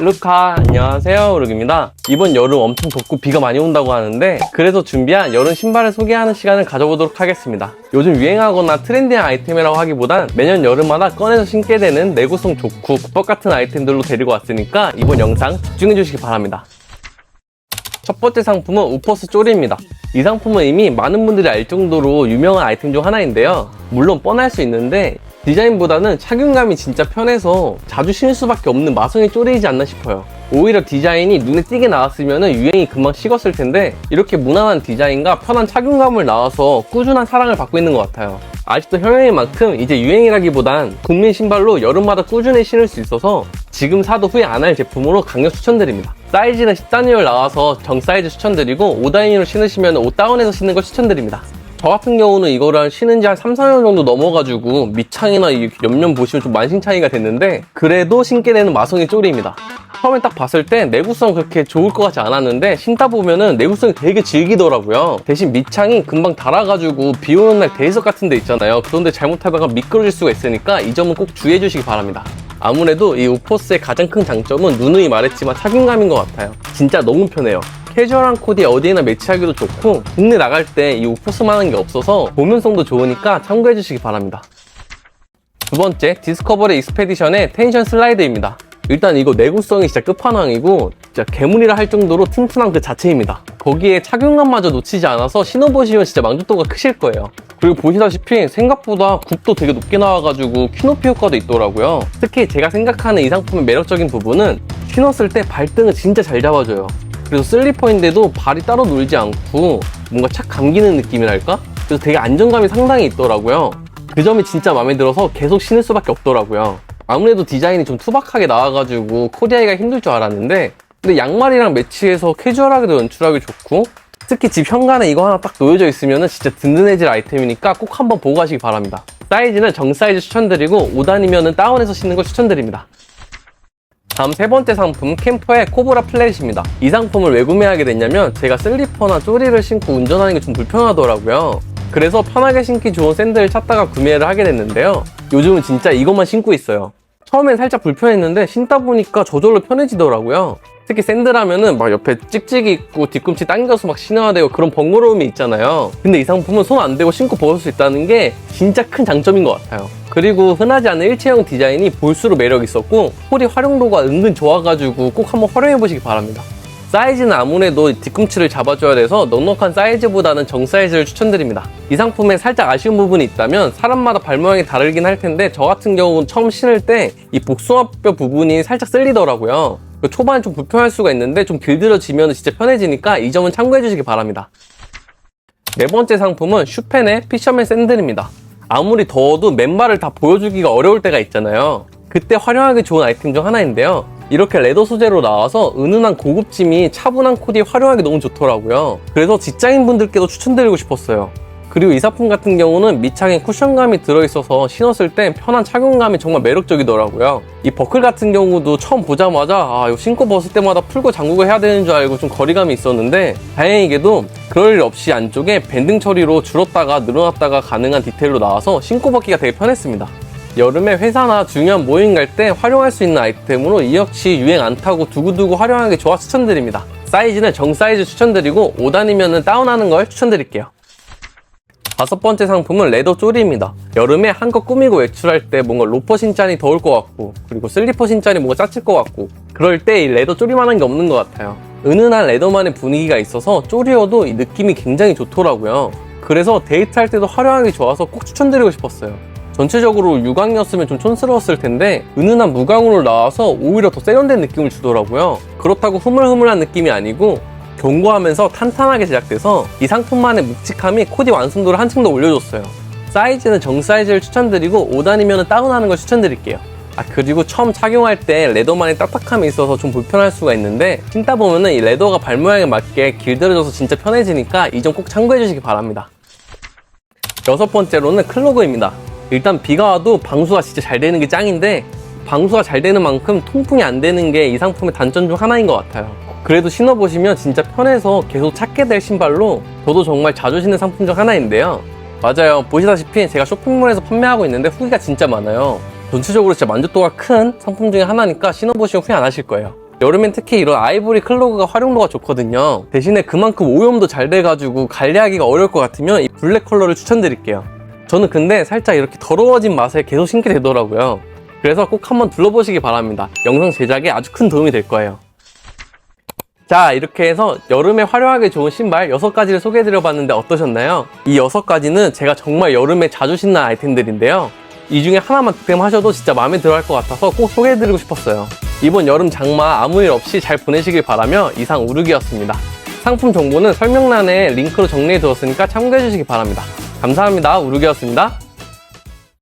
루카 안녕하세요 우르입니다 이번 여름 엄청 덥고 비가 많이 온다고 하는데 그래서 준비한 여름 신발을 소개하는 시간을 가져보도록 하겠습니다 요즘 유행하거나 트렌디한 아이템이라고 하기보단 매년 여름마다 꺼내서 신게 되는 내구성 좋고 국밥 같은 아이템들로 데리고 왔으니까 이번 영상 집중해 주시기 바랍니다 첫 번째 상품은 우퍼스 쪼리입니다. 이 상품은 이미 많은 분들이 알 정도로 유명한 아이템 중 하나인데요. 물론 뻔할 수 있는데 디자인보다는 착용감이 진짜 편해서 자주 신을 수밖에 없는 마성의 쪼리이지 않나 싶어요. 오히려 디자인이 눈에 띄게 나왔으면 유행이 금방 식었을 텐데 이렇게 무난한 디자인과 편한 착용감을 나와서 꾸준한 사랑을 받고 있는 것 같아요. 아직도 현행인 만큼 이제 유행이라기보단 국민 신발로 여름마다 꾸준히 신을 수 있어서 지금 사도 후회 안 할 제품으로 강력 추천드립니다. 사이즈는 10단위로 나와서 정 사이즈 추천드리고 5단위로 신으시면 5다운해서 신는 걸 추천드립니다. 저 같은 경우는 이거를 신은 지 한 3, 4년 정도 넘어가지고 밑창이나 이 옆면 보시면 좀 만신 차이가 됐는데 그래도 신게 되는 마성의 쪼리입니다. 처음에 딱 봤을 때 내구성 그렇게 좋을 것 같지 않았는데 신다 보면은 내구성이 되게 질기더라고요. 대신 밑창이 금방 닳아가지고 비 오는 날 대리석 같은 데 있잖아요. 그런데 잘못하다가 미끄러질 수가 있으니까 이 점은 꼭 주의해 주시기 바랍니다. 아무래도 이 우포스의 가장 큰 장점은 누누이 말했지만 착용감인 것 같아요. 진짜 너무 편해요. 캐주얼한 코디에 어디에나 매치하기도 좋고 국내 나갈 때 이 우포스만한 게 없어서 보면성도 좋으니까 참고해 주시기 바랍니다. 두 번째, 디스커버리 익스페디션의 텐션 슬라이드입니다. 일단 이거 내구성이 진짜 끝판왕이고 진짜 괴물이라 할 정도로 튼튼한 그 자체입니다. 거기에 착용감마저 놓치지 않아서 신어보시면 진짜 만족도가 크실 거예요. 그리고 보시다시피 생각보다 굽도 되게 높게 나와가지고 키높이 효과도 있더라고요. 특히 제가 생각하는 이 상품의 매력적인 부분은 신었을 때 발등을 진짜 잘 잡아줘요. 그래서 슬리퍼인데도 발이 따로 놀지 않고 뭔가 착 감기는 느낌이랄까? 그래서 되게 안정감이 상당히 있더라고요. 그 점이 진짜 마음에 들어서 계속 신을 수밖에 없더라고요. 아무래도 디자인이 좀 투박하게 나와가지고 코디하기가 힘들 줄 알았는데 근데 양말이랑 매치해서 캐주얼하게도 연출하기 좋고 특히 집 현관에 이거 하나 딱 놓여져 있으면 진짜 든든해질 아이템이니까 꼭 한번 보고 가시기 바랍니다. 사이즈는 정 사이즈 추천드리고 5단이면 다운해서 신는 걸 추천드립니다. 다음 세 번째 상품 캠퍼의 코브라 플랫입니다. 이 상품을 왜 구매하게 됐냐면 제가 슬리퍼나 쪼리를 신고 운전하는 게 좀 불편하더라고요. 그래서 편하게 신기 좋은 샌들을 찾다가 구매를 하게 됐는데요. 요즘은 진짜 이것만 신고 있어요. 처음엔 살짝 불편했는데 신다 보니까 저절로 편해지더라고요. 특히 샌들하면은 막 옆에 찍찍이 있고 뒤꿈치 당겨서 막 신어야 되고 그런 번거로움이 있잖아요. 근데 이 상품은 손 안 대고 신고 벗을 수 있다는 게 진짜 큰 장점인 것 같아요. 그리고 흔하지 않은 일체형 디자인이 볼수록 매력 있었고 홀이 활용도가 은근 좋아가지고 꼭 한번 활용해 보시기 바랍니다. 사이즈는 아무래도 뒤꿈치를 잡아줘야 돼서 넉넉한 사이즈보다는 정 사이즈를 추천드립니다. 이 상품에 살짝 아쉬운 부분이 있다면 사람마다 발 모양이 다르긴 할 텐데 저 같은 경우는 처음 신을 때 이 복숭아뼈 부분이 살짝 쓸리더라고요. 초반에 좀 불편할 수가 있는데 좀 길들여지면 진짜 편해지니까 이 점은 참고해 주시기 바랍니다. 네 번째 상품은 슈펜의 피셔맨 샌들입니다. 아무리 더워도 맨발을 다 보여주기가 어려울 때가 있잖아요. 그때 활용하기 좋은 아이템 중 하나인데요. 이렇게 레더 소재로 나와서 은은한 고급짐이 차분한 코디에 활용하기 너무 좋더라고요. 그래서 직장인분들께도 추천드리고 싶었어요. 그리고 이 상품 같은 경우는 밑창에 쿠션감이 들어있어서 신었을 때 편한 착용감이 정말 매력적이더라고요. 이 버클 같은 경우도 처음 보자마자 아 이거 신고 벗을 때마다 풀고 잠그고 해야 되는 줄 알고 좀 거리감이 있었는데 다행히게도 그럴 일 없이 안쪽에 밴딩 처리로 줄었다가 늘어났다가 가능한 디테일로 나와서 신고 벗기가 되게 편했습니다. 여름에 회사나 중요한 모임 갈 때 활용할 수 있는 아이템으로 이 역시 유행 안 타고 두고두고 활용하기 좋아 추천드립니다. 사이즈는 정 사이즈 추천드리고 5단이면 다운하는 걸 추천드릴게요. 다섯 번째 상품은 레더 쪼리입니다. 여름에 한껏 꾸미고 외출할 때 뭔가 로퍼 신장이 더울 것 같고 그리고 슬리퍼 신장이 뭔가 짜칠 것 같고 그럴 때 이 레더 쪼리만한 게 없는 것 같아요. 은은한 레더만의 분위기가 있어서 쪼리여도 이 느낌이 굉장히 좋더라고요. 그래서 데이트할 때도 활용하기 좋아서 꼭 추천드리고 싶었어요. 전체적으로 유광이었으면 좀 촌스러웠을 텐데 은은한 무광으로 나와서 오히려 더 세련된 느낌을 주더라고요. 그렇다고 흐물흐물한 느낌이 아니고 견고하면서 탄탄하게 제작돼서 이 상품만의 묵직함이 코디 완성도를 한층 더 올려줬어요. 사이즈는 정 사이즈를 추천드리고 5단이면 다운하는 걸 추천드릴게요. 아 그리고 처음 착용할 때 레더만의 딱딱함이 있어서 좀 불편할 수가 있는데 신다 보면은 이 레더가 발 모양에 맞게 길들여져서 진짜 편해지니까 이 점 꼭 참고해 주시기 바랍니다. 여섯 번째로는 클로그입니다. 일단 비가 와도 방수가 진짜 잘 되는 게 짱인데 방수가 잘 되는 만큼 통풍이 안 되는 게 이 상품의 단점 중 하나인 것 같아요. 그래도 신어보시면 진짜 편해서 계속 찾게 될 신발로 저도 정말 자주 신는 상품 중 하나인데요. 맞아요. 보시다시피 제가 쇼핑몰에서 판매하고 있는데 후기가 진짜 많아요. 전체적으로 진짜 만족도가 큰 상품 중에 하나니까 신어보시면 후회 안 하실 거예요. 여름엔 특히 이런 아이보리 클로그가 활용도가 좋거든요. 대신에 그만큼 오염도 잘 돼가지고 관리하기가 어려울 것 같으면 이 블랙 컬러를 추천드릴게요. 저는 근데 살짝 이렇게 더러워진 맛에 계속 신게 되더라고요. 그래서 꼭 한번 둘러보시기 바랍니다. 영상 제작에 아주 큰 도움이 될 거예요. 자, 이렇게 해서 여름에 활용하기 좋은 신발 6가지를 소개해드려 봤는데 어떠셨나요? 이 6가지는 제가 정말 여름에 자주 신는 아이템들인데요. 이 중에 하나만 득템하셔도 진짜 마음에 들어 할 것 같아서 꼭 소개해드리고 싶었어요. 이번 여름 장마 아무 일 없이 잘 보내시길 바라며 이상 우르기였습니다. 상품 정보는 설명란에 링크로 정리해 두었으니까 참고해 주시기 바랍니다. 감사합니다. 우르기였습니다.